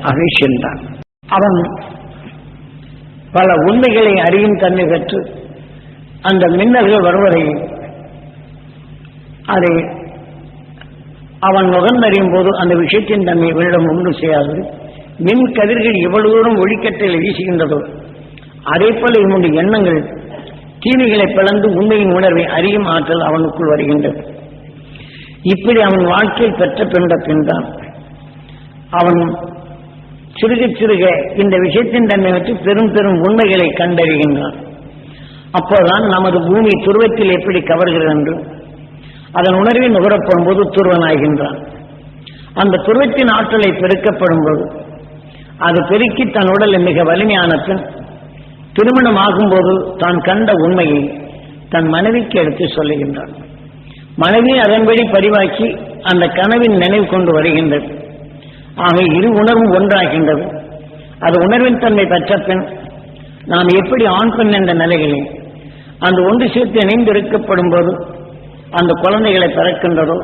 அகிழ்கின்றான் அவன் பல உண்மைகளை அறியும் தன்மை பெற்று அந்த மின்னல்கள் வருவதை அதை அவன் நுகர்ந்தறியும் போது அந்த விஷயத்தின் தன்மை இவரிடம் ஒன்று செய்யாது. மின் கதிர்கள் எவ்வளவு தூரம் ஒளிக்கட்டையில் வீசுகின்றதோ அதே போல இவனுடைய எண்ணங்கள் தீமைகளை பிளந்து உண்மையின் உணர்வை அறியும் ஆற்றல் அவனுக்குள் வருகின்றது. இப்படி அவன் வாழ்க்கையில் பெற்ற பின்ற பின்தான் அவன் சிறுக சிறுக இந்த விஷயத்தின் தன்மை வச்சு பெரும் பெரும் உண்மைகளை கண்டறிகின்றான் அப்போதான் நமது பூமி துருவத்தில் எப்படி கவர்கிறது என்று அதன் உணர்வை நுகரப்படும் போது துருவனாகின்றான். அந்த துருவத்தின் ஆற்றலை பெருக்கப்படும் போது அது பெருக்கி தன் உடலை மிக வலிமையான பின் திருமணம் ஆகும்போது தான் கண்ட உண்மையை தன் மனைவிக்கு எடுத்து சொல்லுகின்றான். மனைவி அதன்படி பதிவாக்கி அந்த கனவின் நினைவு கொண்டு வருகின்றது. ஆக இரு உணர்வும் ஒன்றாகின்றது. அது உணர்வின் தன்மை பெற்ற பின் நாம் எப்படி ஆண் பெண் என்ற நிலைகளில் அந்த ஒன்று சேர்த்து இணைந்து இருக்கப்படும் போது அந்த குழந்தைகளை பிறக்கின்றதோ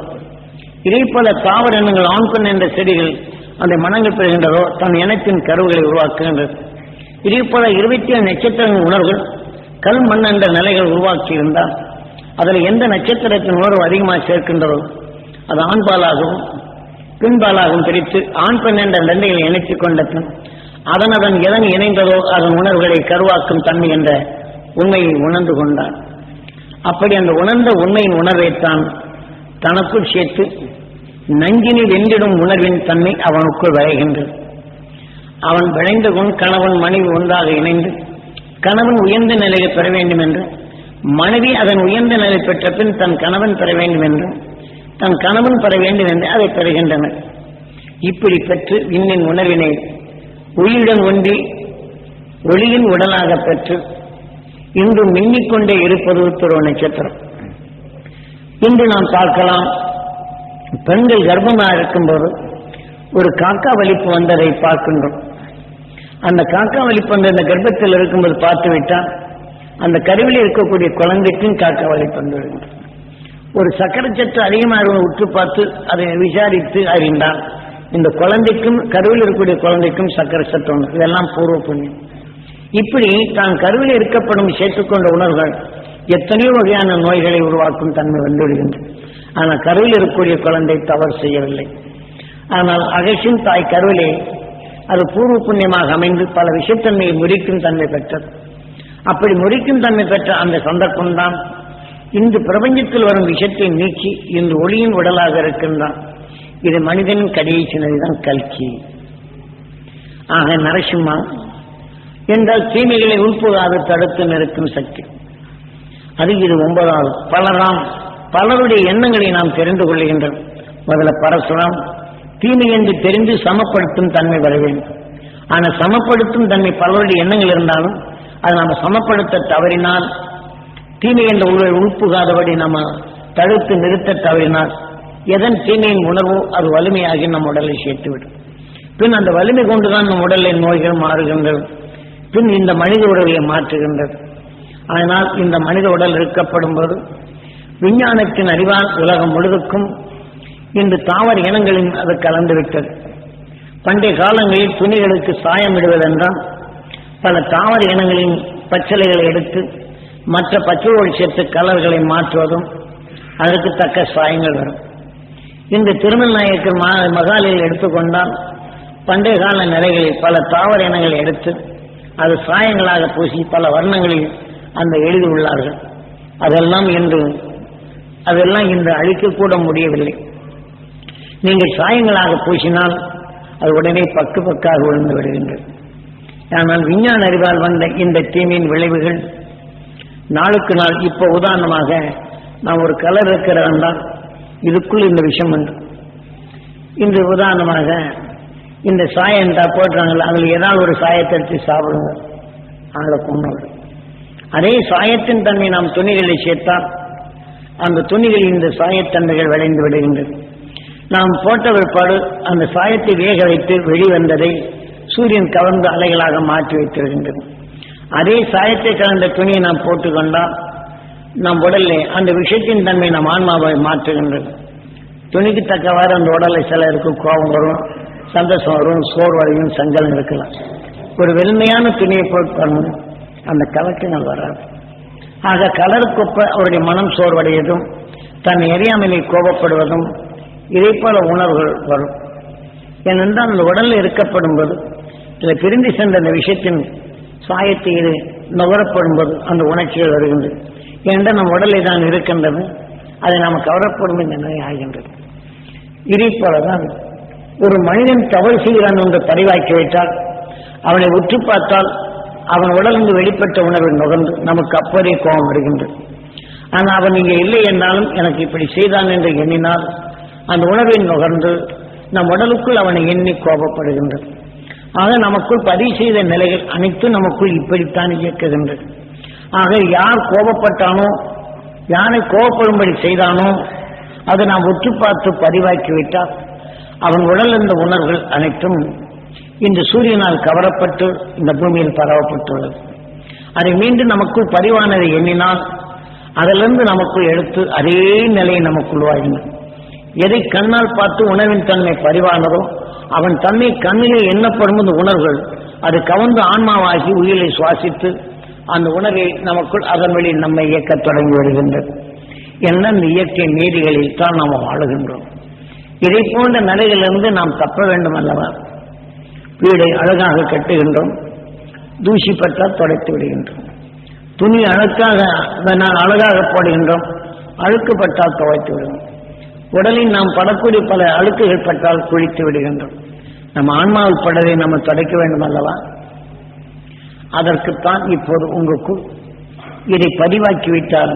இதே போல தாவர எண்ணங்கள் ஆண் பெண் என்ற செடிகள் அந்த மனங்கள் பெறுகின்றதோ தன் இனத்தின் கருவுகளை உருவாக்குகின்றது. இதே போல இருபத்தி ஏழு நட்சத்திரங்கள் உணர்வுகள் கல் மண் என்ற நிலைகள் உருவாக்கி இருந்தால் அதில் எந்த நட்சத்திரத்தின் உணர்வு அதிகமாக சேர்க்கின்றதோ அது ஆண்பாலாகவும் பின்பாலாகவும் பிரித்து ஆண் பெண் என்ற தண்டைகளை இணைத்துக் கொண்ட பின் அதன் அதன் எதன் இணைந்ததோ அதன் உணர்வுகளை கருவாக்கும் தன்மை என்ற உண்மையை உணர்ந்து கொண்டார் அப்படி அந்த உணர்ந்த உண்மையின் உணர்வைத்தான் தனக்குள் சேர்த்து நஞ்சினில் வென்றிடும் உணர்வின் தன்மை அவனுக்குள் விளைகின்றது. அவன் விளைந்த குண் கணவன் மனைவி ஒன்றாக இணைந்து கணவன் உயர்ந்த நிலையை பெற வேண்டும் என்று மனைவி அதன் உயர்ந்த நிலை பெற்ற பின் தன் கணவன் பெற வேண்டும் என்றும் தன் கணவன் பெற வேண்டும் என்று அதை பெறுகின்றனர். இப்படி பெற்று விண்ணின் உணர்வினை உயிருடன் ஒன்றி ஒளியின் உடலாக பெற்று இன்று மின்னிக்கொண்டே இருப்பது துருவ நட்சத்திரம். இன்று நாம் பார்க்கலாம் பெண்கள் கர்ப்பமாக இருக்கும்போது ஒரு காக்கா வலிப்பு வந்ததை பார்க்கின்றோம். அந்த காக்கா வலிப்பு வந்து அந்த கர்ப்பத்தில் இருக்கும்போது பார்த்து விட்டால் அந்த கருவில் இருக்கக்கூடிய குழந்தைக்கும் காக்கா வலிப்பு வந்து ஒரு சக்கரை சற்று அதிகமாக உற்று பார்த்து அதை விசாரித்து அறிந்தான் இந்த குழந்தைக்கும் கருவில் இருக்கக்கூடிய குழந்தைக்கும் சக்கரை சத்து உண்டு இதெல்லாம் பூர்வ புண்ணியம். இப்படி தான் கருவில் இருக்கப்படும் சேர்த்துக்கொண்ட உணர்வுகள் எத்தனையோ வகையான நோய்களை உருவாக்கும் தன்மை வந்துவிடுகின்றது. ஆனால் கருவில் இருக்கக்கூடிய குழந்தை தவறு செய்யவில்லை. ஆனால் அகசின் தாய் கருவிலே அது பூர்வ புண்ணியமாக அமைந்து பல விஷத்தன்மையை முறிக்கும் தன்மை பெற்றது. அப்படி முறிக்கும் தன்மை பெற்ற அந்த சந்தர்ப்பம்தான் இன்று பிரபஞ்சத்தில் வரும் விஷயத்தை நீக்கி இன்று ஒளியின் உடலாக இருக்கின்றான். இது மனிதனின் கடைசினதுதான் கல்கி. ஆக நரசிம்மா என்றால் தீமைகளை உள்புகாது தடுத்து நிறுத்தும் சக்தி. அது இது ஒன்பதாவது. பலராம் பலருடைய எண்ணங்களை நாம் தெரிந்து கொள்கின்றோம். முதல்ல பரசுராம் தீமை என்று தெரிந்து சமப்படுத்தும் தன்மை வர வேண்டும். ஆனால் சமப்படுத்தும் தன்மை பலருடைய எண்ணங்கள் இருந்தாலும் அதை நாம் சமப்படுத்த தவறினால் தீமை என்ற உணர்வை உள்புகாதபடி நம்ம தடுத்து நிறுத்த தவறினால் எதன் தீமையின் உணர்வோ அது வலிமையாகி நம் உடலை சேர்த்துவிடும் பின் அந்த வலிமை கொண்டுதான் நம் உடலின் நோய்கள் மாறுகின்றது பின் இந்த மனித உடலை மாற்றுகின்றது. ஆனால் இந்த மனித உடல் இருக்கப்படும் போது விஞ்ஞானத்தின் அறிவால் உலகம் முழுதுக்கும் இன்று தாவர இனங்களின் அது கலந்துவிட்டது. பண்டைய காலங்களில் துணிகளுக்கு சாயம் இடுவதென்றால் பல தாவர இனங்களின் பச்சலைகளை எடுத்து மற்ற பச்சை சேர்த்து கலர்களை மாற்றுவதும் அதற்கு தக்க சாயங்கள் வரும். இந்த திருமல்நாயக்கர் மா மகாலில் எடுத்துக்கொண்டால் பண்டைய கால நிலைகளில் பல தாவர இனங்களை எடுத்து அது சாயங்களாக பூசி பல வர்ணங்களில் அந்த எழுதியுள்ளார்கள் அதெல்லாம் இன்று அதெல்லாம் இன்று அழிக்கக்கூட முடியவில்லை. நீங்கள் சாயங்களாக பூசினால் அது உடனே பக்கு பக்காக விழுந்து விடுகின்றது. ஆனால் விஞ்ஞான அறிவால் வந்த இந்த தீமையின் விளைவுகள் நாளுக்கு நாள் இப்போ உதாரணமாக நாம் ஒரு கலர் இருக்கிறவன் தான் இதுக்குள் இந்த விஷயம் உண்டு. இன்று உதாரணமாக இந்த சாயம் இந்த அதில் ஏதாவது ஒரு சாயத்தை எடுத்து சாப்பிடுங்க. அவங்களை கொண்டு அதே சாயத்தின் தன்மை நாம் துணிகளை சேர்த்தால் அந்த துணிகள் இந்த சாயத்தன்மைகள் விளைந்து விடுகின்றது. நாம் போட்ட பிற்பாடு அந்த சாயத்தை வேக வைத்து வெளிவந்ததை சூரியன் கவர்ந்த அலைகளாக மாற்றி வைத்திருக்கின்றது. அதே சாயத்தை கலந்த துணியை நாம் போட்டுக்கொண்டால் நம் உடல்ல அந்த விஷயத்தின் தன்மை நம் ஆன்மாவை மாற்றுகின்றது. துணிக்கு தக்கவாறு அந்த உடலை சிலருக்கு கோபம் வரும் சந்தோஷம் வரும் சோர்வடையும் சங்கலம் இருக்கலாம். ஒரு வெண்மையான துணியை போட்டு அந்த கலக்கங்கள் வராது. ஆக கலருக்கொப்ப அவருடைய மனம் சோர்வடையதும் தன் எரியாமலை கோபப்படுவதும் இதே போல உணர்வுகள் வரும். ஏனென்றால் அந்த உடலில் இருக்கப்படும் போது இதை பிரிந்து சென்ற அந்த விஷயத்தின் சாயத்தை நுகரப்படும் போது அந்த உணர்ச்சிகள் வருகின்றது. என்ற நம் உடலை தான் இருக்கின்றது? அதை நாம் கவரப்படும் என்ற நிலை ஆகின்றது. இதே போலதான் ஒரு மனிதன் தவறு செய்கிறான் என்று பதிவாக்கி வைத்தால் அவனை உற்று பார்த்தால் அவன் உடலிருந்து வெளிப்பட்ட உணர்வு நுகர்ந்து நமக்கு அப்போதே கோபம் வருகின்றது. ஆனால் அவன் இங்கே இல்லை என்றாலும் எனக்கு இப்படி செய்தான் என்று எண்ணினால் அந்த உணர்வை நுகர்ந்து நம் உடலுக்குள் அவனை எண்ணி கோபப்படுகின்றது. ஆக நமக்குள் பதிவு செய்த நிலைகள் அனைத்தும் நமக்குள் இப்படித்தான் இயக்குகின்றது. ஆக யார் கோபப்பட்டானோ யானை கோபப்படும்படி செய்தானோ அதை நாம் உற்று பார்த்து பதிவாக்கி விட்டால் அவன் உடல் இருந்த உணர்வுகள் அனைத்தும் இந்த சூரியனால் கவரப்பட்டு இந்த பூமியில் பரவப்பட்டுள்ளது. அதை மீண்டும் நமக்குள் பதிவானதை எண்ணினால் அதிலிருந்து நமக்குள் எடுத்து அதே நிலையை நமக்குள் வாழ்கின்றன எதை கண்ணால் பார்த்து உணவின் தன்மை பதிவானதோ அவன் தன்னை கண்ணிலே எண்ணப்படும் அந்த உணர்வுகள் அது கவர்ந்து ஆன்மாவாகி உயிரை சுவாசித்து அந்த உணர்வை நமக்குள் அதன் வழி நம்மை இயக்கத் தொடங்கி வருகின்றது. என்ன? இந்த இயற்கை நீதிகளில் தான் நாம் வாழுகின்றோம். இதை போன்ற நிலைகளிலிருந்து நாம் தப்ப வேண்டும் அல்லவா வீடை அழகாக கட்டுகின்றோம். தூசி பற்றால் துடைத்து விடுகின்றோம். துணி அழுக்காக நான் அழகாக போடுகின்றோம். அழுக்கு பற்றால் துவைத்து விடுவோம். உடலில் நாம் படக்கூடிய பல அழுக்குகள் பட்டால் குளித்து விடுகின்றோம். நம்ம ஆன்மாவில் படலை நம்ம துடைக்க வேண்டும் அல்லவா? அதற்குத்தான் இப்போது உங்களுக்குள் இதை பதிவாக்கி விட்டால்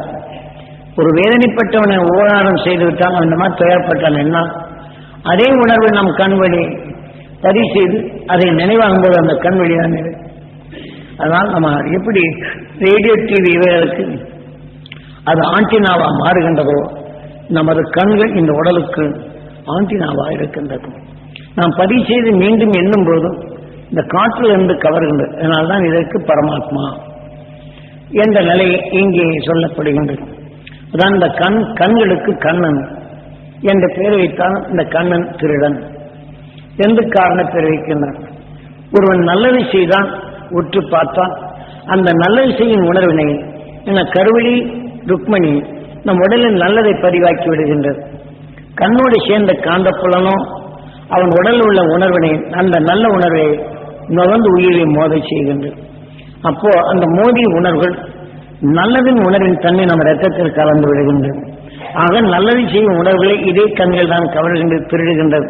ஒரு வேதனைப்பட்டவனை உபகாரம் செய்து விட்டால் அந்த மாதிரி துயரப்பட்டால் என்ன? அதே உணர்வு நம் கண்வழி பதிவு செய்து அதை நினைவாகும் போது அந்த கண்வழி தான் அதனால் நம்ம எப்படி ரேடியோ டிவி இவர்களுக்கு அது ஆண்டினாவா மாறுகின்றதோ நமது கண்கள் இந்த உடலுக்கு ஆண்டினாவா இருக்கின்றது. நாம் பதிவு செய்து மீண்டும் எண்ணும் போதும் இந்த காற்றில் இருந்து கவர்கின்றது. அதனால்தான் இதற்கு பரமாத்மா என்ற நிலை இங்கே சொல்லப்படுகின்றது. அதான் இந்த கண் கண்களுக்கு கண்ணன் என்ற பெயர் வைத்தான் இந்த கண்ணன் திருடன் என்று காரண பெயர் வைக்கின்றான் ஒருவன் நல்லது செய்தான் உற்று பார்த்தான். அந்த நல்லது செய்யும் உணர்வினை என கருவழி ருக்மணி நம் உடலில் நல்லதை பதிவாக்கி விடுகின்றது. கண்ணோடு சேர்ந்த காந்த புலனோ அவன் உடலில் உள்ள உணர்வினை அந்த நல்ல உணர்வை நுகர்ந்து உயிரை மோத செய்கின்றது. அப்போ அந்த மோதிய உணர்வுகள் நல்லதின் உணர்வின் தன்மை நம்ம ரத்தத்தில் கலந்து விடுகின்றது. ஆக நல்லது செய்யும் உணர்வுகளை இதே கண்கள் தான் கவர்கின்றது திருடுகின்றது.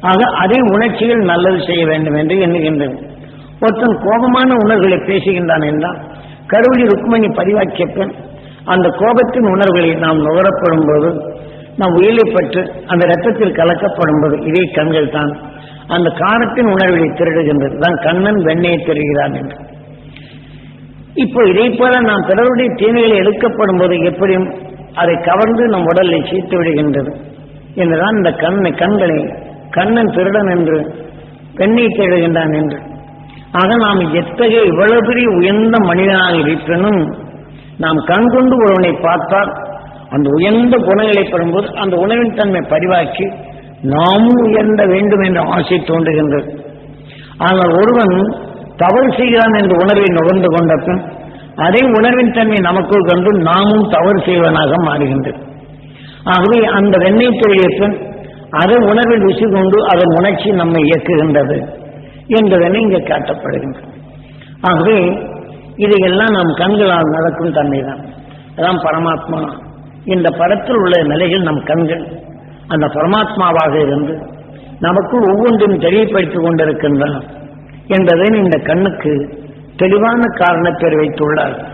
ஆக அதே உணர்ச்சிகள் நல்லது செய்ய வேண்டும் என்று எண்ணுகின்றது. ஒருத்தன் கோபமான உணர்வுகளை பேசுகின்றான் என்றால் கருவடி ருக்மணி பதிவாக்கிய பெண் அந்த கோபத்தின் உணர்வுகளை நாம் நுகரப்படும் போது நாம் உயிரைப்பட்டு அந்த ரத்தத்தில் கலக்கப்படும் போது இதே கண்கள் தான். அந்த காரத்தின் உணர்வுகளை திருடுகின்றது. தான் கண்ணன் வெண்ணையை திருகிறான் என்று. இப்போ இதை போல நாம் பிறருடைய தீமைகளை எடுக்கப்படும் போது எப்படியும் அதை கவர்ந்து நம் உடலை சீர்த்து விடுகின்றது. என்றுதான் இந்த கண்ணை கண்களை கண்ணன் திருடன் என்று பெண்ணை தேடுகின்றான் என்று. ஆக நாம் எத்தகைய இவ்வளவு பெரிய உயர்ந்த மனிதனாக இருப்பினும் நாம் கண் கொண்டு ஒருவனை பார்த்தால் அந்த உயர்ந்த குணங்களை பெறும்போது அந்த உணவின் தன்மை பதிவாக்கி நாமும் உயர்ந்த வேண்டும் என்ற ஆசை தோன்றுகின்றது. ஆனால் ஒருவன் தவறு செய்கிறான் என்ற உணர்வை நுகர்ந்து கொண்ட பின் அதே உணர்வின் தன்மை நமக்குள் கண்டு நாமும் தவறு செய்வனாக மாறுகின்றது. ஆகவே அந்த வெண்ணெய் தொழிலை பின் அதை உணர்வில் ருசி கொண்டு அதன் உணர்ச்சி நம்மை இயக்குகின்றது என்பதனை இங்கே காட்டப்படுகின்றது. ஆகவே இதையெல்லாம் நாம் கண்களால் நடக்கும் தன்மை தான் அதான் பரமாத்மா. இந்த படத்தில் உள்ள நிலைகள் நம் கண்கள். அந்த பரமாத்மாவாக இருந்து நமக்குள் ஒவ்வொன்றையும் தெளிவுபடுத்திக் கொண்டிருக்கின்றான் என்பதை இந்த கண்ணுக்கு தெளிவான காரணத்தை வைத்துள்ளார்.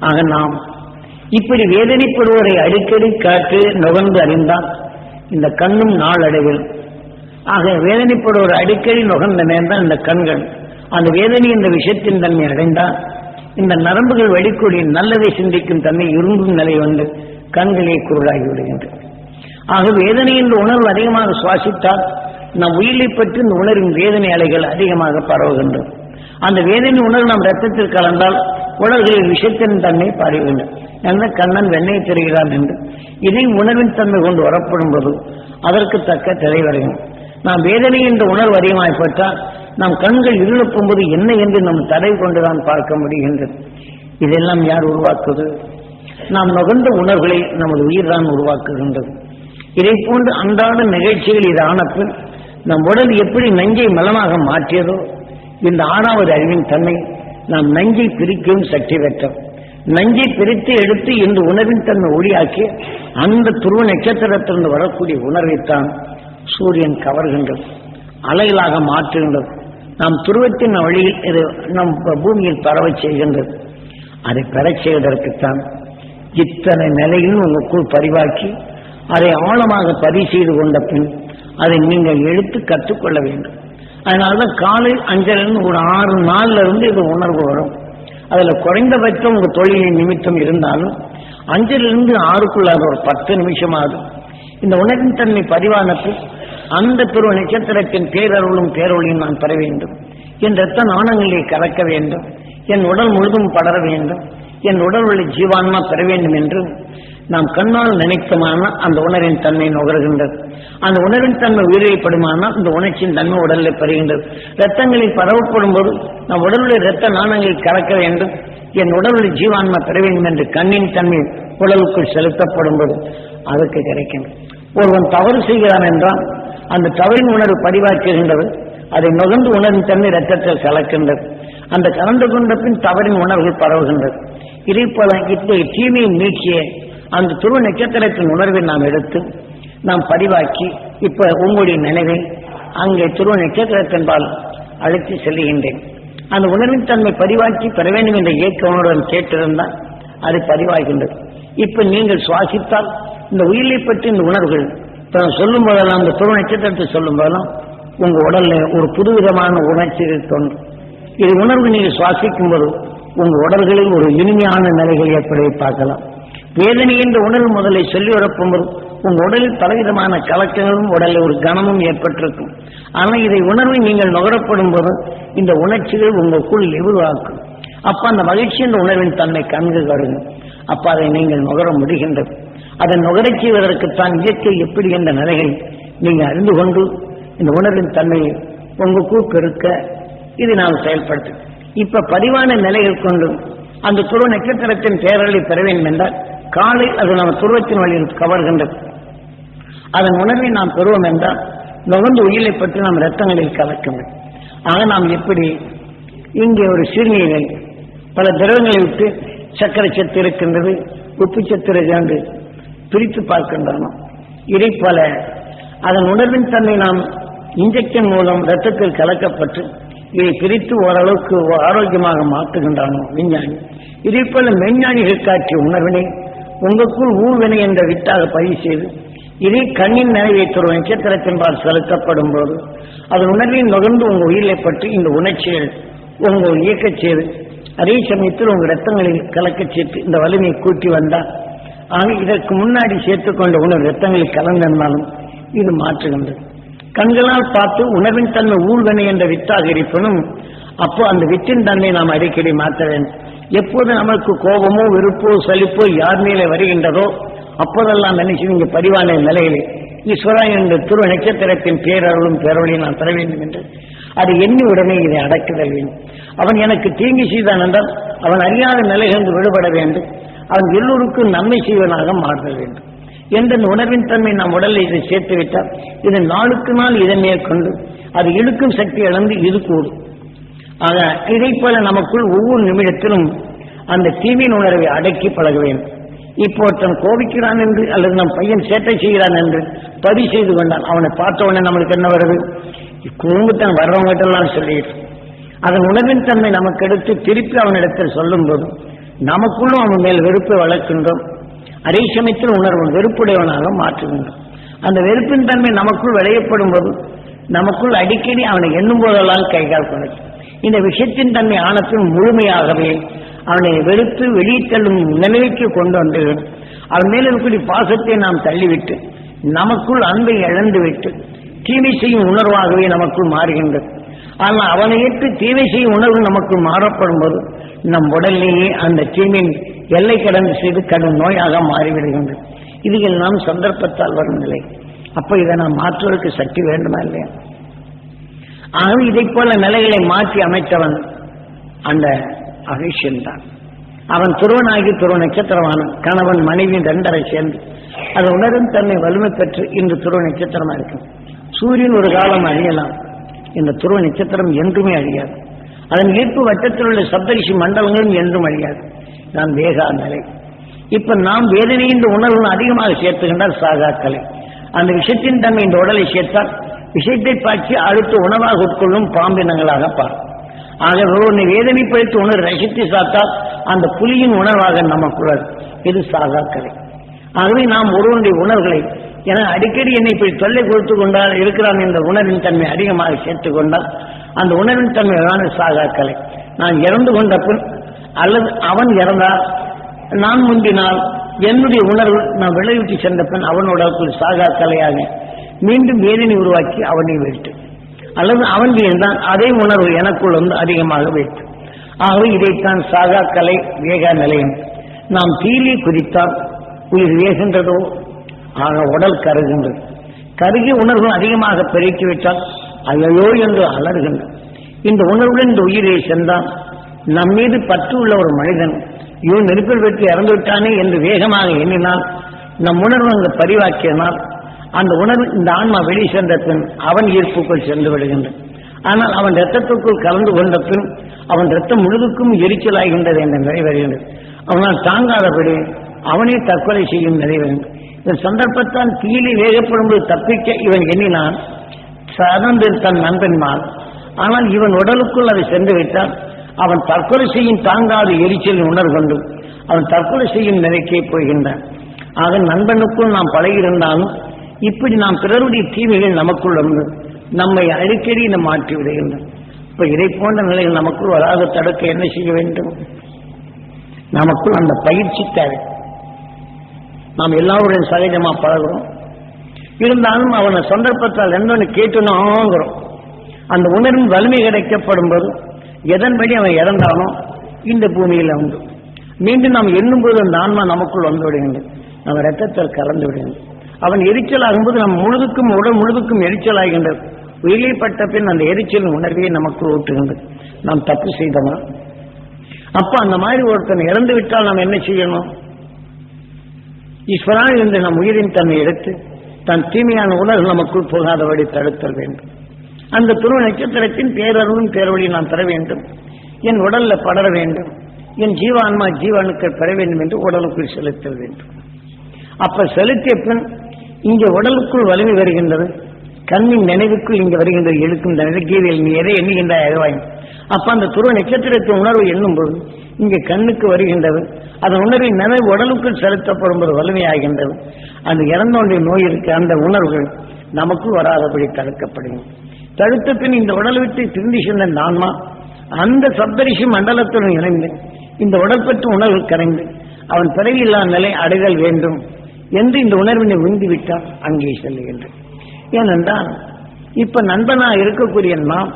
ஆக நாம் இப்படி வேதனைப்படுவதை அடிக்கடி காட்டு நுகர்ந்து அறிந்தால் இந்த கண்ணும் நாளடைவில். ஆக வேதனைப்படுவோர் அடிக்கடி நுகர்ந்த நேர்ந்தால் இந்த கண்கள் அந்த வேதனை இந்த விஷயத்தின் தன்மை அடைந்தால் இந்த நரம்புகள் வெடிக்கூடிய நல்லதை சிந்திக்கும் தன்மை இருந்தும் நிலை வந்து கண்களே குருடாகி விடுகின்றது. ஆக வேதனை என்ற உணர்வு அதிகமாக சுவாசித்தால் நம் உயிரை பற்றி இந்த உணர்வின் வேதனை அலைகள் அதிகமாக பரவுகின்றது. அந்த வேதனை உணர்வு நம் ரத்தத்தில் கலந்தால் உடல்களில் விஷத்தின் தன்மை பரவுகின்றது. என்ற கண்ணன் வெண்ணெய் தெரிகிறான் என்று. இதை உணர்வின் தன்மை கொண்டு வரப்படும் போது அதற்கு தக்க திரை நாம் வேதனை என்ற உணர்வு அதிகமாகப்பட்டால் நம் கண்கள் இருளப்பும்போது என்ன என்று நம் தடை கொண்டுதான் பார்க்க முடிகின்றது. இதெல்லாம் யார் உருவாக்குவது நாம் நுகர்ந்த உணர்வுகளை நமது உயிர் தான் உருவாக்குகின்றது. இதை போன்று அன்றாட நிகழ்ச்சிகள் இது ஆனப்பின் நம் உடல் எப்படி நஞ்சை மலமாக மாற்றியதோ இந்த ஆறாவது அறிவின் தன்மை நாம் நஞ்சை பிரிக்கவும் சக்தி பெற்றோம். நஞ்சை பிரித்து எடுத்து இந்த உணர்வின் தன்மை ஒளியாக்கி அந்த துருவ நட்சத்திரத்திலிருந்து வரக்கூடிய உணர்வைத்தான் சூரியன் கவர்கின்றது அலைகளாக மாற்றுகின்றது. நாம் துருவத்தின் வழியில் இது நம் பூமியில் பரவச் செய்கின்றது. அதை பெறச் செய்வதற்குத்தான் இத்தனை நிலையில் உங்களுக்குள் பதிவாக்கி அதை ஆழமாக பதிவு செய்து கொண்ட பின் அதை நீங்கள் எடுத்து கற்றுக்கொள்ள வேண்டும். அதனாலதான் காலை அஞ்சலிருந்து ஒரு ஆறு நாள்ல இருந்து இது உணர்வு வரும். அதுல குறைந்தபட்சம் உங்க தொழிலின் நிமித்தம் இருந்தாலும் அஞ்சிலிருந்து ஆறுக்குள்ளாக ஒரு பத்து நிமிஷம் ஆகும் இந்த உணர்வின் தன்மை பதிவானது அந்த துருவ நட்சத்திரத்தின் பேரருளும் பேரொழியும் நான் பெற வேண்டும். என் ரத்த நாணங்களை கலக்க வேண்டும். என் உடல் முழுதும் படர வேண்டும். என் உடல் உள்ள ஜீவான்மா பெற வேண்டும் என்று நாம் கண்ணால் நினைத்தமான அந்த உணர்வின் தன்மை நுகர்கின்றது. அந்த உணர்வின் தன்மை உயிரிழப்படுமானால் இந்த உணர்ச்சியின் தன்மை உடலில் பெறுகின்றது. ரத்தங்களில் பரவப்படும் போது நம் உடலுடைய ரத்த நாணங்களை கலக்க வேண்டும். என் உடலுடைய ஜீவான்மா பெற வேண்டும் என்று கண்ணின் தன்மை உடலுக்குள் செலுத்தப்படும் போது அதுக்கு கிடைக்கும். ஒருவன் தவறு செய்கிறான் என்றால் அந்த தவறின் உணர்வு பதிவாக்குகின்றது. அதை நுகர்ந்து உணர்வின் தன்மை ரத்தத்தில் கலக்கின்றது. அந்த கலந்து கொண்ட பின் தவறின் உணர்வுகள் பரவுகின்றது. இதை போல இத்தகைய தீமையின் நீக்கிய அந்த துருவ நட்சத்திரத்தின் உணர்வை நாம் எடுத்து நாம் பதிவாக்கி இப்ப உங்களுடைய நினைவை அங்கே துருவ நட்சத்திரத்தின்பால் அழைத்து செல்லுகின்றேன். அந்த உணர்வின் தன்மை பதிவாக்கி பெற வேண்டும் என்ற இயக்க உணர்வுடன் கேட்டிருந்தால் அது பதிவாகின்றது. இப்ப நீங்கள் சுவாசித்தால் இந்த உயிரை பற்றி இந்த உணர்வுகள் தான் சொல்லும் போதெல்லாம் அந்த துரு நட்சத்திரத்தை சொல்லும் போதெல்லாம் உங்க உடல்ல ஒரு புதுவிதமான உணர்ச்சி தோன்றும். இது உணர்வு நீங்க சுவாசிக்கும் போது உங்க உடல்களில் ஒரு இனிமையான நிலைகள் ஏற்படுவதை பார்க்கலாம். வேதனை என்ற உணர்வு முதலை சொல்லி வரப்பும்போது உங்க உடலில் பலவிதமான கலக்கங்களும் உடலில் ஒரு கனமும் ஏற்பட்டிருக்கும். ஆனால் இதை உணர்வை நீங்கள் நுகரப்படும் போது இந்த உணர்ச்சிகள் உங்களுக்குள் எவ்வளவாக்கும் அப்ப அந்த மகிழ்ச்சி என்ற உணர்வின் தன்மை கண்கு கருங்க அப்ப அதை நீங்கள் நுகர முடிகின்றது. அதை நுகரச் செய்வதற்குத்தான் இயற்கை எப்படி என்ற நிலைகள் நீங்கள் அறிந்து கொண்டு இந்த உணர்வின் தன்மையை உங்களுக்கு பெருக்க இது நாம் செயல்படுத்து. இப்ப பதிவான நிலைகள் கொண்டு அந்த துருவ நட்சத்திரத்தின் பேரலை பெற வேண்டும் என்றால் காலை அது நம்ம துருவத்தின் வழியில் கவர்கின்றது அதன் உணர்வை நாம் பெறுவோம் என்றால் நுகர்ந்து உயிரை பற்றி நாம் ரத்தங்களில் கலக்க ஆக நாம் எப்படி இங்கே ஒரு சிறுநீரை பல திரவங்களை விட்டு சர்க்கரை சத்து இருக்கின்றது உப்பு சத்து இருக்கிறது பிரித்து பார்க்கின்றன. இதை போல அதன் உணர்வின் தன்மை நாம் இன்ஜெக்ஷன் மூலம் ரத்தத்தில் கலக்கப்பட்டு இதை பிரித்து ஓரளவுக்கு ஆரோக்கியமாக மாற்றுகின்றானோ விஞ்ஞானி. இதே போல மெஞ்ஞானிகள் காட்டிய உணர்வினை உங்களுக்குள் ஊர்வினை என்ற விட்டாக பதிவு செய்து இதே கண்ணின் நினைவை தரும் நட்சத்திரத்தின்பால் செலுத்தப்படும் போது அதன் உணர்வின் நுகர்ந்து உங்கள் உயிரை பற்றி இந்த உணர்ச்சிகள் உங்கள் இயக்கச் செய்து அதே சமயத்தில் உங்கள் ரத்தங்களில் கலக்கச் சேர்த்து இந்த வலிமையை கூட்டி வந்தால் ஆக இதற்கு முன்னாடி சேர்த்துக்கொண்ட உணர்வு ரத்தங்களில் கலந்திருந்தாலும் இது மாற்றுகின்றது. கண்களால் பார்த்து உணர்வின் தன்மை ஊழ்வனை என்ற வித்தாக இருப்பினும் அப்போ அந்த வித்தின் தன்மை நாம் அடிக்கடி மாற்ற வேண்டும். எப்போது நமக்கு கோபமோ வெறுப்போ சலிப்போ யார் மேலே வருகின்றதோ அப்போதெல்லாம் நினைச்சு நீங்க பதிவான நிலையிலே ஈஸ்வரா என்ற துரு நட்சத்திரத்தின் பேரருளும் பேரொழியும் நான் தர வேண்டும் என்று அது எண்ணி உடனே இதை அடக்குதல் வேண்டும். அவன் எனக்கு தீங்கு செய்தான் என்றால் அவன் அறியாத நிலையிலிருந்து விடுபட வேண்டும். அவன் எல்லோருக்கும் நன்மை செய்வனாக மாறுதல் வேண்டும். என்ற உணர்வின் தன்மை நம் உடலில் இதை சேர்த்து விட்டால் இது நாளுக்கு நாள் இதை மேற்கொண்டு அது இழுக்கும் சக்தி இழந்து இது கூடும். ஆக இதை போல நமக்குள் ஒவ்வொரு நிமிடத்திலும் அந்த தீவின் உணர்வை அடக்கி பழக வேண்டும். இப்போ ஒருத்தன் கோபிக்கிறான் என்று அல்லது நம் பையன் சேட்டை செய்கிறான் என்று பதிவு செய்து கொண்டான். அவனை பார்த்த உடனே நம்மளுக்கு என்ன வருது? குடும்பத்தன் வர்றவங்கிட்ட சொல்லிடுறோம் அதன் உணர்வின் தன்மை நமக்கு எடுத்து திருப்பி அவனிடத்தில் சொல்லும் போது நமக்குள்ளும் அவன் மேல் வெறுப்பை வளர்க்கின்றோம். அதே சமயத்தில் உணர்வு வெறுப்புடையவனாக மாற்றுகின்றோம் அந்த வெறுப்பின் தன்மை நமக்குள் விளையப்படும் போது நமக்குள் அடிக்கடி அவனை எண்ணும் போதெல்லாம் கைகால் குறைக்கும் இந்த விஷயத்தின் தன்மை ஆனத்தின் முழுமையாகவே அவனை வெறுத்து வெளியே தள்ளும் நிலைக்கு கொண்டு வந்து அவன் மேல் இருக்கக்கூடிய பாசத்தை நாம் தள்ளிவிட்டு நமக்குள் அன்பை இழந்துவிட்டு தீமை செய்யும் உணர்வாகவே நமக்குள் மாறுகின்றது. ஆனால் அவனை ஏற்று தீமை செய்யும் உணர்வு நமக்கு மாறப்படும் போது நம் உடலிலேயே அந்த தீமையின் எல்லை கடந்து செய்து கடும் நோயாக மாறிவிடுகின்றது. இதுகள் நாம் சந்தர்ப்பத்தால் வரும் நிலை. அப்ப இதை நாம் மாற்றுவதற்கு சக்தி வேண்டுமா இல்லையா? ஆகவே இதை போல நிலைகளை மாற்றி அமைத்தவன் அந்த அகிஷன் தான். அவன் துருவனாகி துருவ நட்சத்திரமான கணவன் மனைவி ரெண்டரை சேர்ந்து அது உணரும் தன்னை வலிமை பெற்று இன்று துருவ நட்சத்திரமா இருக்கும். சூரியன் ஒரு காலம் அழியலாம். இந்த துருவ நட்சத்திரம் என்றுமே அழியாது. அதன் ஈர்ப்பு வட்டத்தில் உள்ள சப்தரிஷி மண்டலங்களும் என்றும் அழியாது. நான் வேகா நிலை இப்ப நாம் வேதனையின் உணர்வு அதிகமாக சேர்த்துகின்றால் சாகா கலை. அந்த விஷயத்தின் தன்மை இந்த உடலை சேர்த்தால் விஷயத்தை பாய்ச்சி அடுத்து உணவாக உட்கொள்ளும் பாம்பினங்களாக பார். ஆகவே வேதனை வேதனைப்படுத்தி உணர் ரசித்து சாத்தால் அந்த புலியின் உணர்வாக நமக்குள்ளது இது சாகா கலை. ஆகவே நாம் ஒருவனுடைய உணர்வுகளை என அடிக்கடி என்னை இப்படி தொல்லை கொடுத்து கொண்டால் இருக்கிறான் என்ற உணர்வின் தன்மை அதிகமாக சேர்த்து கொண்டால் அந்த உணர்வின் தன்மை தான் சாகா கலை நான் இறந்து கொண்ட பின் அல்லது அவன் இறந்தால் நான் முந்தினால் என்னுடைய உணர்வு நான் விளைவிட்டு சென்ற பின் அவனோட சாகா கலையாக மீண்டும் வேதனை உருவாக்கி அவனை வைத்து அல்லது அவன் தான் அதே உணர்வு எனக்குள் வந்து அதிகமாக வைத்து ஆகவே இதைத்தான் சாகா கலை வேகா நிலையம் நாம் தீலி குதித்தால் உயிர் வேகின்றதோ ஆக உடல் கருகின்றது. கருகிய உணர்வு அதிகமாக பெருக்கிவிட்டால் ஐயோ என்று அலறுகின்ற இந்த உணர்வுடன் இந்த உயிரை சென்றால் நம் மீது பற்று உள்ள ஒரு மனிதன் இவன் நெருப்பில் வெட்டி இறந்து விட்டானே என்று வேகமாக எண்ணினால் நம் உணர்வு அங்கு பரிவாக்கியனால் அந்த உணர்வு இந்த ஆன்மா வெளியே சென்ற பின் அவன் ஈர்ப்புக்குள் சென்று விடுகின்றான் ஆனால் அவன் ரத்தத்துக்குள் கலந்து கொண்ட பின் அவன் ரத்தம் முழுதுக்கும் எரிச்சலாகின்றது என்ற நிலை வருகின்றது அவனால் தாங்காதபடி அவனே தற்கொலை செய்யும் நிலை வருகின்றது இந்த சந்தர்ப்பத்தான் தீலி வேகப்படும்போது தப்பிக்க இவன் எண்ணினான். சதந்து தன் நண்பன்மான் ஆனால் இவன் உடலுக்குள் அதை சென்று விட்டான். அவன் தற்கொலை செய்யும் தாங்காத எரிச்சல் உணர்கொண்டு அவன் தற்கொலை செய்யும் நிலைக்கே போகின்றான். ஆக நண்பனுக்குள் நாம் பழகியிருந்தாலும் இப்படி நாம் பிறருடைய தீமைகள் நமக்குள் வந்து நம்மை அடிக்கடி நாம் மாற்றி விடுகின்றன. இப்ப இதை போன்ற நிலையில் நமக்குள் வராத தடுக்க என்ன செய்ய வேண்டும்? நமக்குள் அந்த பயிற்சி தேவை. நாம் எல்லாருடைய சகஜமா பழகிறோம். இருந்தாலும் அவனை சந்தர்ப்பத்தால் என்னன்னு கேட்டுனோங்கிறோம். அந்த உணர்வின் வலிமை கிடைக்கப்படும் போது எதன்படி அவன் இறந்தானோ இந்த பூமியில உண்டு. மீண்டும் நாம் எண்ணும்போது அந்த ஆன்மா நமக்குள் வந்து விடுகின்றது. நம்ம ரத்தத்தில் கலந்து விடுகின்றது. அவன் எரிச்சல் ஆகும்போது நம் முழுதுக்கும் உடல் முழுதுக்கும் எரிச்சல் ஆகின்றது உயிரிப்பட்ட பின் அந்த எரிச்சலின் உணர்வையை நமக்குள் ஊட்டுகின்றது. நாம் தப்பு செய்தோமா? அப்ப அந்த மாதிரி ஒருத்தன் இறந்து விட்டால் நாம் என்ன செய்யணும்? ஈஸ்வரா என்று நம் உயிரின் தன்மை எடுத்து தன் தீமையான உணர்வு நமக்குள் போகாதபடி தடுத்தல் வேண்டும். அந்த துருவ நட்சத்திரத்தின் பேரருளும் பேரொழி நான் பெற வேண்டும். என் உடல்ல படர வேண்டும். என் ஜீவான்மா ஜீவானுக்கள் பெற வேண்டும் என்று உடலுக்குள் செலுத்தல் வேண்டும். அப்ப செலுத்திய பின் இங்கே உடலுக்குள் வலிமை வருகின்றது. கண்ணின் நினைவுக்குள் இங்கு வருகின்றது. எழுக்கும் கீதையில் நீ எதை எண்ணுகின்றாய் அதுவாய் அப்ப அந்த துருவ நட்சத்திரத்தின் உணர்வு எண்ணும் போது இங்கு கண்ணுக்கு வருகின்றது. அதன் உணர்வின் நினைவு உடலுக்குள் செலுத்தப்படும் ஒரு வலிமையாகின்றது. அந்த இறந்தோண்டிய நோய் இருக்க அந்த உணர்வுகள் நமக்குள் வராதபடி தடுக்கப்படும் தடுத்த பின் இந்த உடல் விட்டு திருந்தி சென்ற நான்மா அந்த சப்தரிஷி மண்டலத்துடன் இணைந்து இந்த உடல் பெற்ற உணர்வு கரைந்து அவன் பிறவியில்லா நிலை அடைதல் வேண்டும் என்று இந்த உணர்வினை உந்திவிட்டால் அங்கே செல்லுகின்றது ஏனென்றால் இப்ப நண்பனா இருக்கக்கூடிய நாம்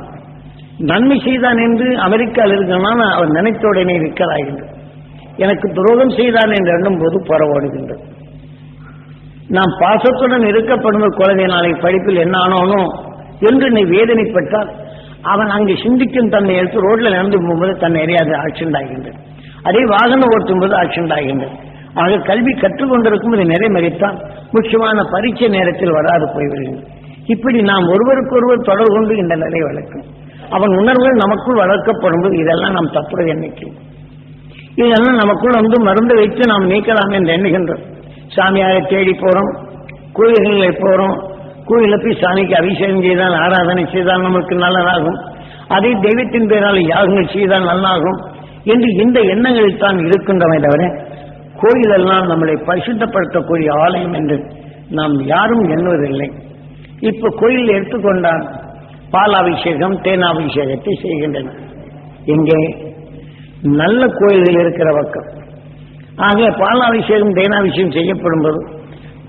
நன்மை செய்தான் என்று அமெரிக்காவில் இருக்கனால அவன் நினைத்த உடனே விற்கலாகின்றது எனக்கு துரோகம் செய்தான் என்று எண்ணும் போது புறவோடுகின்றது நாம் பாசத்துடன் இருக்கப்படும் குழந்தை நாளை படிப்பில் என்ன ஆனோனோ என்று நீ வேதனைப்பட்டால் அவன் அங்கு சிந்திக்கும் தன்னை எடுத்து ரோட்ல நடந்து போகும்போது தன்னை அறியாது ஆக்சிடென்ட் ஆகின்றது. அதே வாகனம் ஓட்டும் போது ஆக்சிடென்ட் ஆகின்றது. ஆக கல்வி கற்றுக்கொண்டிருக்கும் இதை நிறைமறித்தான் முக்கியமான பரீட்சை நேரத்தில் வராது போய்விடுகிறது. இப்படி நாம் ஒருவருக்கொருவர் தொடர்பு கொண்டு இந்த நிலை வளர்க்கும். அவன் உணர்வுகள் நமக்குள் வளர்க்கப்படும் போது இதெல்லாம் நாம் தப்புற எண்ணிக்கை இதெல்லாம் நமக்குள் வந்து மருந்து வைத்து நாம் நீக்கலாம் என்று எண்ணுகின்றோம். சாமியாரை தேடி போறோம் கோயில்களில் போறோம் கோயிலில் போய் சாமிக்கு அபிஷேகம் செய்தால் ஆராதனை செய்தால் நமக்கு நல்லதாகும். அதை தெய்வத்தின் பேரால் யாகங்கள் செய்தால் நல்லாகும் என்று இந்த எண்ணங்களில் தான் இருக்கின்றவை தவிர கோயிலெல்லாம் நம்மளை பரிசுத்தப்படுத்தக்கூடிய ஆலயம் என்று நாம் யாரும் எண்ணுவதில்லை. இப்ப கோயில் எடுத்துக்கொண்டால் பாலாபிஷேகம் தேனாபிஷேகத்தை செய்கின்றனர் எங்கே நல்ல கோயில்கள் இருக்கிற பக்கம். ஆக பாலாபிஷேகம் தேனாபிஷேகம் செய்யப்படும் போது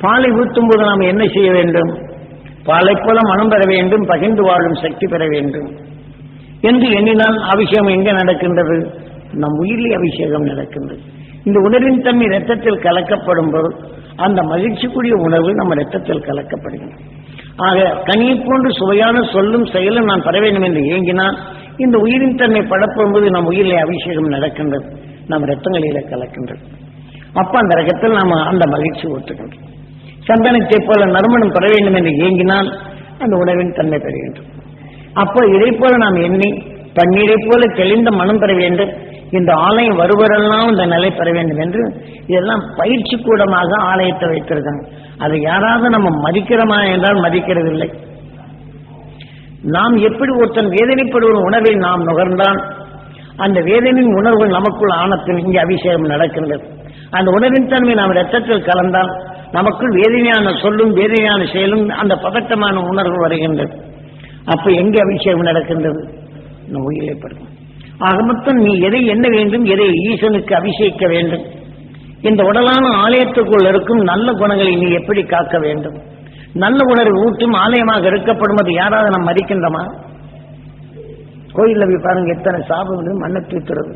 பாலை ஊற்றும் போது நாம் என்ன செய்ய வேண்டும்? பாலை போல மனம் பெற வேண்டும் பகிர்ந்து வாழும் சக்தி பெற வேண்டும். என்று எண்ணினால் அபிஷேகம் எங்கே நடக்கின்றது? நம் உயிரி அபிஷேகம் நடக்கின்றது. இந்த உணர்வின் தன்மை ரத்தத்தில் கலக்கப்படும் போது அந்த மகிழ்ச்சிக்குரிய உணர்வு நம்ம ரத்தத்தில் கலக்கப்படுகிறது. ஆக கனி போன்று சுவையான சொல்லும் செயலும் நான் பெற வேண்டும் என்று ஏங்கினால் இந்த உயிரின் தன்மை படப்படும்போது நம் உயிரிலே அபிஷேகம் நடக்கின்றது நம் ரத்தங்களிலே கலக்கின்றது. அப்ப அந்த ரகத்தில் நாம் அந்த மகிழ்ச்சி ஒத்துக்கின்றோம் சந்தனத்தை போல நறுமணம் பெற வேண்டும் என்று ஏங்கினால் அந்த உணவின் தன்மை பெறுகின்றோம். அப்போ இதை போல நாம் எண்ணி தண்ணீரை போல தெளிந்த மனம் பெற வேண்டும். இந்த ஆலயம் வருவரெல்லாம் இந்த நிலை பெற வேண்டும் என்று இதெல்லாம் பயிற்சி கூடமாக ஆலயத்தை வைத்திருக்காங்க. அதை யாராவது நம்ம மதிக்கிறோமா என்றால் மதிக்கிறதில்லை. நாம் எப்படி ஒருத்தன் வேதனைப்படுகிற உணவை நாம் நுகர்ந்தான் அந்த வேதனையின் உணர்வு நமக்குள் ஆனத்தில் இங்கே அபிஷேகம் நடக்கின்றது. அந்த உணவின் தன்மை நாம் ரத்தத்தில் கலந்தால் நமக்குள் வேதனையான சொல்லும் வேதனையான செயலும் அந்த பதட்டமான உணர்வு வருகின்றது. அப்ப எங்கே அபிஷேகம் நடக்கின்றது? நம்ம உயிரை படுக்கும் ஆக மொத்தம் நீ எதை என்ன வேண்டும் எதை ஈசனுக்கு அபிஷேகிக்க வேண்டும்? இந்த உடலான ஆலயத்துக்குள் இருக்கும் நல்ல குணங்களை நீ எப்படி காக்க வேண்டும்? நல்ல உணர்வு ஊட்டும் ஆலயமாக இருக்கப்படும் அது யாராவது நாம் மதிக்கின்றமா? கோயிலில் போய் பாருங்க எத்தனை சாபங்கள் மண்ணை தூத்துறது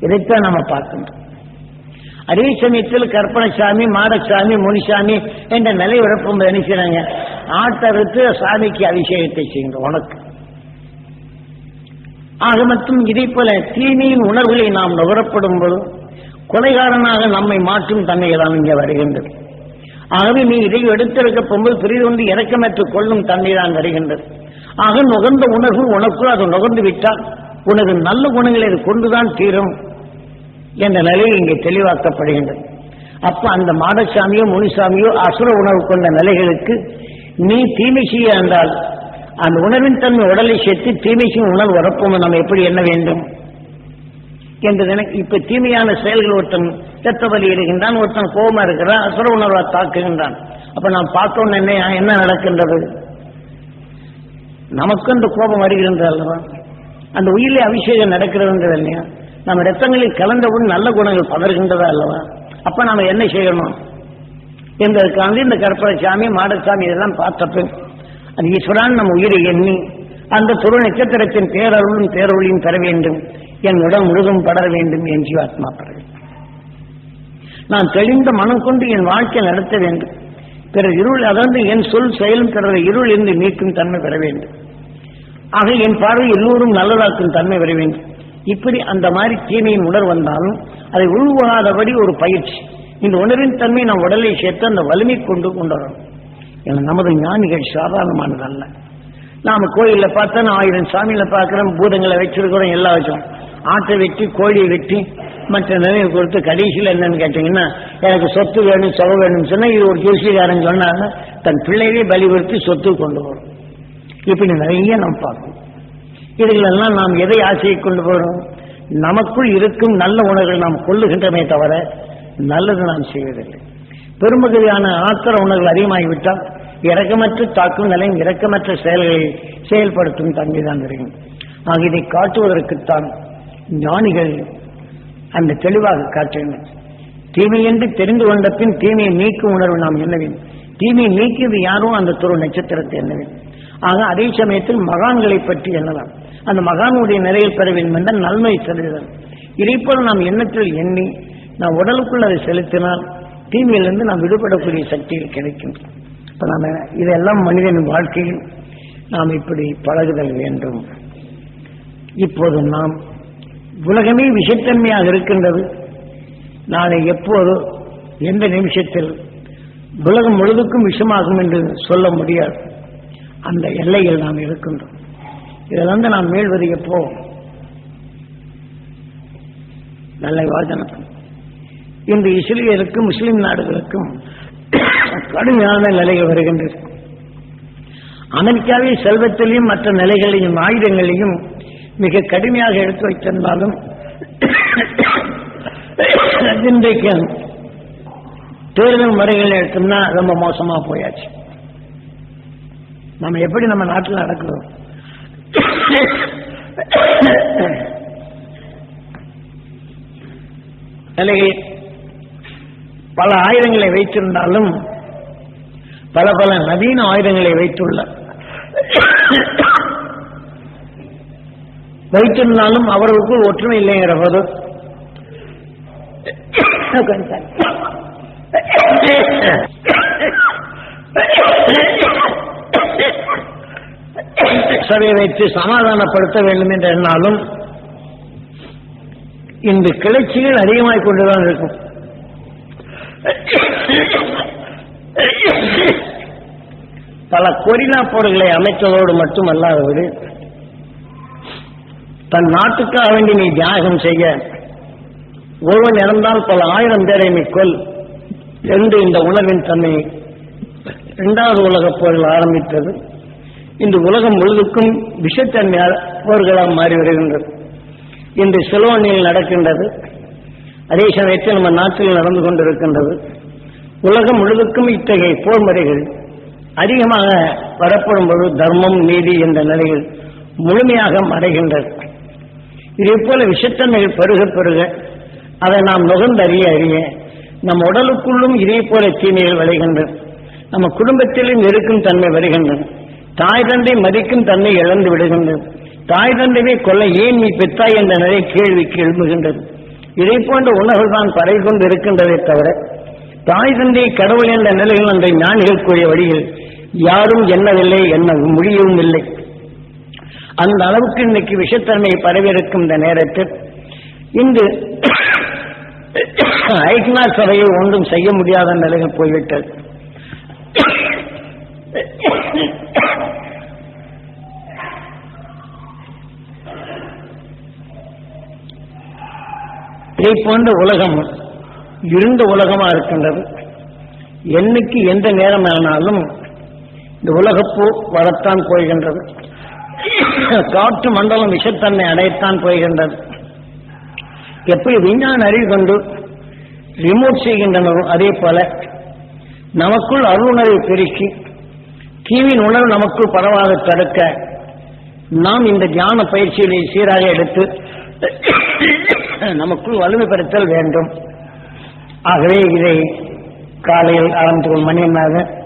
இதைத்தான் நம்ம பார்க்கின்றோம். அதே சமயத்தில் கற்பனசாமி மாடசாமி முனிசாமி என்ற நிலை உழப்பும் நினைக்கிறாங்க ஆட்டறுத்து சாமிக்கு அபிஷேகத்தை செய்கின்றோம் உனக்கு. ஆக மட்டும் இதை போல தீமையின் உணர்வுகளை நாம் நுகரப்படும் போது கொலைகாரனாக நம்மை மாற்றும் தன்மைதான் இங்கே வருகின்றது. ஆகவே நீ இதை எடுத்திருக்க போகும்போது வந்து இறக்கமற்று கொள்ளும் தன்மை தான் வருகின்றது. ஆக நுகர்ந்த உணர்வு உனக்குள் அது நுகர்ந்து விட்டால் உனது நல்ல குணங்களை அது கொண்டுதான் தீரும் என்ற நிலை இங்கே தெளிவாக்கப்படுகின்றது. அப்ப அந்த மாடசாமியோ முனிசாமியோ அசுர உணர்வு கொண்ட நிலைகளுக்கு நீ தீமை செய்ய என்றால் அந்த உணர்வின் தன்மை உடலை சேர்த்து தீமைக்கும் உணர்வு வரப்போம். நம்ம எப்படி என்ன வேண்டும்? என்று எனக்கு இப்ப தீமையான செயல்கள் ஒருத்தன் செத்த வலி இருக்கின்றான் ஒருத்தன் கோபமா இருக்கிறான் அசுர உணர்வை தாக்குகின்றான். அப்ப நாம் பார்த்தோன்னு என்ன என்ன நடக்கின்றது? நமக்கு அந்த கோபம் வருகின்றது அல்லவா? அந்த உயிரிலே அபிஷேகம் நடக்கிறதுன்றது இல்லையா? நம்ம ரத்தங்களில் கலந்தவுடன் நல்ல குணங்கள் பதறுகின்றதா அல்லவா? அப்ப நாம என்ன செய்யணும்? என்பதற்காக இந்த கற்பரசாமி மாடசாமி இதெல்லாம் பார்த்தப்ப அது ஈஸ்வரான் நம்ம உயிரை எண்ணி அந்த துரு நட்சத்திரத்தின் பேரருளும் பேரொழியும் பெற வேண்டும். என் உடல் முழுதும் படர வேண்டும் என் ஜீவாத்மா பெற நான் தெளிந்த மனம் கொண்டு என் வாழ்க்கை நடத்த வேண்டும். பிற இருள் அதாவது என் சொல் செயலும் பிறர் இருள் இருந்து நீக்கும் தன்மை பெற வேண்டும். ஆக என் பார்வை எல்லோரும் நல்லதாக்கும் தன்மை பெற வேண்டும். இப்படி அந்த மாதிரி தீமையின் உணர் வந்தாலும் அதை உள்வாகாதபடி ஒரு பயிற்சி. இந்த உணர்வின் தன்மை நம் உடலை சேர்த்து அந்த வலிமை கொண்டு கொண்டு வரணும். நமது ஞானிகள் சாதாரணமானது அல்ல நாம கோயில்ல பார்த்தா நான் ஆயிரம் சாமியில பார்க்கிறோம் பூதங்களை வச்சிருக்கிறோம் எல்லாம் வச்சோம். ஆட்டை வெட்டி கோழியை வெட்டி மற்ற நிறைய கொடுத்து கடைசியில் என்னன்னு கேட்டீங்கன்னா எனக்கு சொத்து வேணும் செலவு வேணும்னு சொன்னா இது ஒரு ஜோசியக்காரன் சொன்னாங்க தன் பிள்ளையே பலி சொத்து கொண்டு வரும். இப்படி நிறைய நாம் பார்க்கணும். இதுகளெல்லாம் நாம் எதை ஆசையை கொண்டு போறோம் நமக்குள் இருக்கும் நல்ல உணர்வுகள் நாம் கொள்ளுகின்றமே தவிர நல்லது நாம் செய்வதில்லை. பெரும்பகுதியான ஆத்திர உணர்வுகள் அதிகமாகிவிட்டால் இறக்கமற்ற தாக்கும் நிலையும் இரக்கமற்ற செயல்களை செயல்படுத்தும் தன்மைதான் இருக்கும் ஆக இதை காட்டுவதற்குத்தான் ஞானிகள் அந்த தெளிவாக காட்டுகின்றனர் தீமை என்று தெரிந்து கொண்ட பின் தீமையை நீக்கும் உணர்வு நாம் என்னவேன் தீமையை நீக்கியது யாரும் அந்த துரு நட்சத்திரத்தை என்னவேன் ஆக அதே சமயத்தில் மகான்களை பற்றி எண்ணலாம் அந்த மகானுடைய நிலையில் பெற வேண்டும் என்ற நன்மை செலுத்துதல் இதைப்போல் நாம் எண்ணத்தில் எண்ணி நாம் உடலுக்குள் அதை செலுத்தினால் தீமையிலிருந்து நாம் விடுபடக்கூடிய சக்திகள் கிடைக்கின்றன. இப்ப நாம இதெல்லாம் மனிதன் வாழ்க்கையில் நாம் இப்படி பழகுதல் வேண்டும். இப்போது நாம் உலகமே விஷத்தன்மையாக இருக்கின்றது. நாளை எப்போது எந்த நிமிஷத்தில் உலகம் முழுதுக்கும் விஷமாகும் என்று சொல்ல முடியாது. அந்த எல்லையில் நாம் இருக்கின்றோம். இதிலிருந்து வந்து நாம் மேல்வது எப்போ? நல்ல யோஜனை இந்த இஸ்ரேலுக்கும் முஸ்லிம் நாடுகளுக்கும் கடுமையான நிலைகள் வருகின்றது அமெரிக்காவில் செல்வத்திலையும் மற்ற நிலைகளையும் ஆயுதங்களையும் மிக கடுமையாக எடுத்து வைத்திருந்தாலும் இன்றைக்கு தேர்தல் முறைகள் எடுத்தோம்னா ரொம்ப மோசமா போயாச்சு. நம்ம எப்படி நம்ம நாட்டில் நடக்கிறோம்? நிலையை பல ஆயுதங்களை வைத்திருந்தாலும் பல பல நவீன ஆயுதங்களை வைத்துள்ள வைத்திருந்தாலும் அவர்களுக்குள் ஒற்றுமை இல்லைங்கிற போது கொஞ்சம் சபையை வைத்து சமாதானப்படுத்த வேண்டும் என்று எண்ணாலும் இந்த கிளர்ச்சிகள் அதிகமாகிக் கொண்டுதான் இருக்கும். பல கொரினா போர்களை அமைத்ததோடு மட்டுமல்லாதபடி தன் நாட்டுக்காக வேண்டி நீ தியாகம் செய்ய ஒருவன் இறந்தால் பல ஆயிரம் பேரை நீ கொல் என்று இந்த உணவின் தன்மை இரண்டாவது உலகப் போர்கள் ஆரம்பித்தது. இந்த உலகம் முழுதுக்கும் விஷத்தன்மையால் போர்களாக மாறி வருகின்றது. இன்று சிலோனியில் நடக்கின்றது. அதே சமயத்தில் நம்ம நாட்டில் நடந்து கொண்டிருக்கின்றது. உலகம் முழுதுக்கும் இத்தகைய போர் முறைகள் அதிகமாக வரப்படும் பொழுது தர்மம் நீதி என்ற நிலையில் முழுமையாக மறைகின்றது இதே போல விஷத்தன்மைகள் பெருக பெருக அதை நாம் நுகர்ந்தறிய அறிய நம் உடலுக்குள்ளும் இதே போல தீமைகள் விளைகின்றன. நம்ம குடும்பத்திலும் இருக்கும் தன்மை வருகின்றது தாய் தந்தை மதிக்கும் தன்மை இழந்து விடுகின்றது தாய் தந்தையை கொல்ல ஏன் நீ பெத்தாய் என்ற நிலை கேள்விக்கு எழும்புகின்றது. இதை போன்ற உணர்வு தான் பறை கொண்டு இருக்கின்றதை தவிர தாய் தந்தை கடவுள் என்ற நிலையில் அந்த ஞானிகள் கூறிய வழியில் யாரும் எண்ணவில்லை என்ன முடியவும் இல்லை. அந்த அளவுக்கு இன்னைக்கு விஷத்தன்மை பரவியிருக்கும் இந்த நேரத்தில் இன்று ஐக்னா சபையை ஒன்றும் செய்ய முடியாத நிலையில் போய்விட்டது. இதை போன்ற உலகம் இருந்த உலகமா இருக்கின்றது. என்னைக்கு எந்த நேரம் ஆனாலும் இந்த உலகப்பூ வரத்தான் போகின்றது காற்று மண்டலம் விஷத்தன்மை அடையத்தான் போகின்றது எப்படி விஞ்ஞான அறிவு கொண்டு ரிமோட் செய்கின்றனரோ அதே போல நமக்குள் அருணரை பெருக்கி தீவின் உணர்வு நமக்குள் பரவாத தடுக்க நாம் இந்த தியான பயிற்சிகளை சீராக எடுத்து நமக்குள் வலிமை பெறுத்தல் வேண்டும். ஆகவே இதை காலையில் ஆரம்பித்துக் மணி என்னாக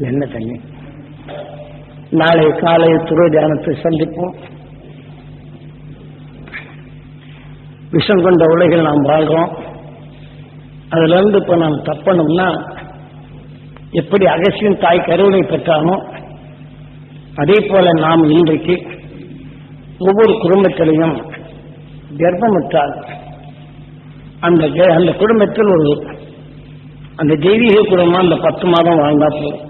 என்ன தண்ணி? நாளை காலை துறை தியானத்தை சந்திப்போம். விஷம் கொண்ட உலகில் நாம் வாழ்கிறோம். அதுல இருந்து இப்ப நாம் தப்பணும்னா எப்படி அகசியம் தாய் கருவினை பெற்றானோ அதே போல நாம் இன்றைக்கு ஒவ்வொரு குடும்பத்திலையும் கர்ப்பமிட்டால் அந்த அந்த குடும்பத்தில் ஒரு அந்த தெய்வீக குடும்பம் அந்த பத்து மாதம் வாழ்ந்தா போதும்.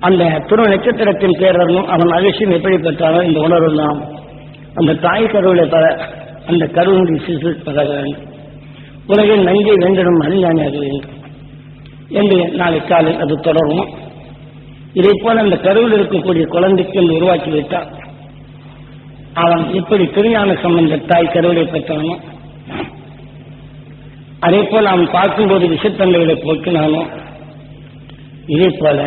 அந்த துணை நட்சத்திரத்தின் பேரர்களும் அவன் அகசியம் எப்படி பெற்றானோ இந்த உணர்வு நாம் அந்த தாய் கருவிலை பெற அந்த கருவின் சிசு பெற வேண்டும் உலகில் நஞ்சை வென்றிடும் அறிஞானியாக வேண்டும் என்று நாளை காலை அது தொடரும். இதை போல அந்த கருவில் இருக்கக்கூடிய குழந்தைக்கு உருவாக்கி விட்டால் அவன் எப்படி திருஞான சம்பந்த தாய் கருவிலை பெற்றானோ அதே போல அவன் பார்க்கும்போது விஷத்தன்மைகளை போக்கினானோ இதே போல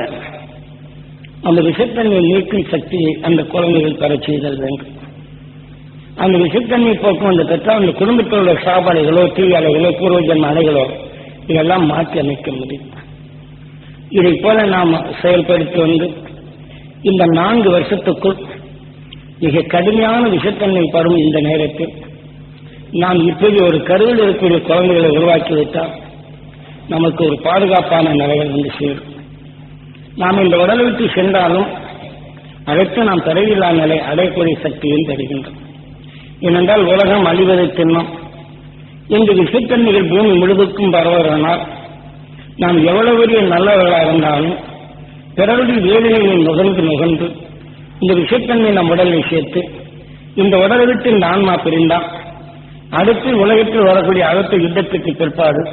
அந்த விஷத்தன்மை நீக்கும் சக்தியை அந்த குழந்தைகள் பெற செய்தல் வேண்டும். அந்த விஷத்தன்மை போக்கும் அந்த பெற்றால் அந்த குடும்பத்தில் உள்ள சாப்பாடுகளோ தீ அலைகளோ பூர்வஜன்ம அலைகளோ இதெல்லாம் மாற்றி அமைக்க முடியும். இதை போல நாம் செயல்படுத்தி வந்து இந்த நான்கு வருஷத்துக்குள் மிக கடுமையான விஷத்தன்மை படும் இந்த நேரத்தில். நாம் இப்படி ஒரு கருவில் இருக்கக்கூடிய குழந்தைகளை உருவாக்கிவிட்டால் நமக்கு ஒரு பாதுகாப்பான நிலைகள் வந்து சேரும். நாம் இந்த உடலை விட்டு சென்றாலும் அதற்கு நாம் தடையில்லா நிலை அடையக்கூடிய சக்தியும் தருகின்றோம் ஏனென்றால் உலகம் அழிவதை திண்ணம் இந்த விஷத்தன்மைகள் பூமி முழுவதுக்கும் பரவுவதனால் நாம் எவ்வளவு நல்லவர்களாக இருந்தாலும் பிறருடைய வேதனையை நுகர்ந்து நுகர்ந்து இந்த விஷத்தன்மை நம் உடலை சேர்த்து இந்த உடலை விட்டு இந்த ஆன்மா பிரிந்தான். அடுத்து உலகத்தில் வரக்கூடிய அடுத்த யுத்தத்துக்கு பிற்பாடு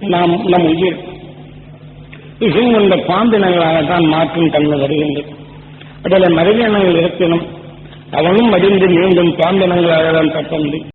நாம் நம் உயிர். விஷயம் கொண்ட பாம்பினங்களாகத்தான் மாற்றும் தன்மை வருகின்றது. அதில் மறைவினங்கள் இருப்பினும் அவனும் மடிந்து மீண்டும் பாம்பினங்களாக தான் தப்ப முடியும்.